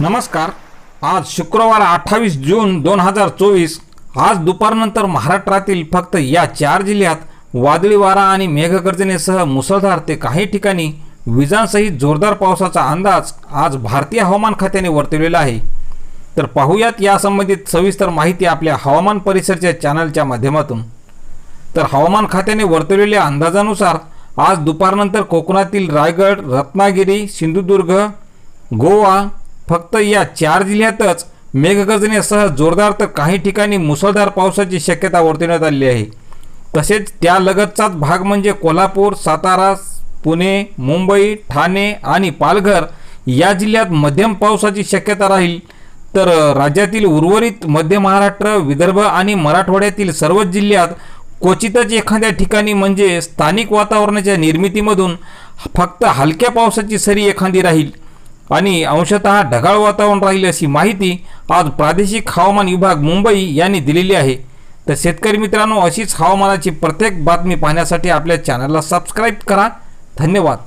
नमस्कार. आज शुक्रवार अठ्ठावीस जून दोन हजार चोवीस. आज दुपारनंतर महाराष्ट्रातील फक्त या चार जिल्ह्यात वादळी वारा आणि मेघगर्जनेसह मुसळधार ते काही ठिकाणी विजांसहित जोरदार पावसाचा अंदाज आज भारतीय हवामान खात्याने वर्तवलेला आहे. तर पाहूयात यासंबंधित सविस्तर माहिती आपल्या हवामान परिसरच्या चॅनलच्या माध्यमातून. तर हवामान खात्याने वर्तवलेल्या अंदाजानुसार आज दुपारनंतर कोकणातील रायगड रत्नागिरी सिंधुदुर्ग गोवा फक्त या चार जिल्ह्यातच मेघगर्जनेसह जोरदार तर काही ठिकाणी मुसळधार पावसाची शक्यता वर्तवण्यात आली आहे. तसेच त्या लगतचाच भाग म्हणजे कोल्हापूर सातारा पुणे मुंबई ठाणे आणि पालघर या जिल्ह्यात मध्यम पावसाची शक्यता राहील. तर राज्यातील उर्वरित मध्य महाराष्ट्र विदर्भ आणि मराठवाड्यातील सर्वच जिल्ह्यात क्वचितच एखाद्या ठिकाणी म्हणजे स्थानिक वातावरणाच्या निर्मितीमधून फक्त हलक्या पावसाची सरी एखादी राहील. आणि अंशतः ढगाळ वातावरण राहील अशी माहिती आज प्रादेशिक हवामान विभाग मुंबई यांनी दिलेली आहे. तर शेतकरी मित्रांनो अशीच हवामानाची प्रत्येक बातमी पाहण्यासाठी आपल्या चॅनलला सबस्क्राईब करा. धन्यवाद.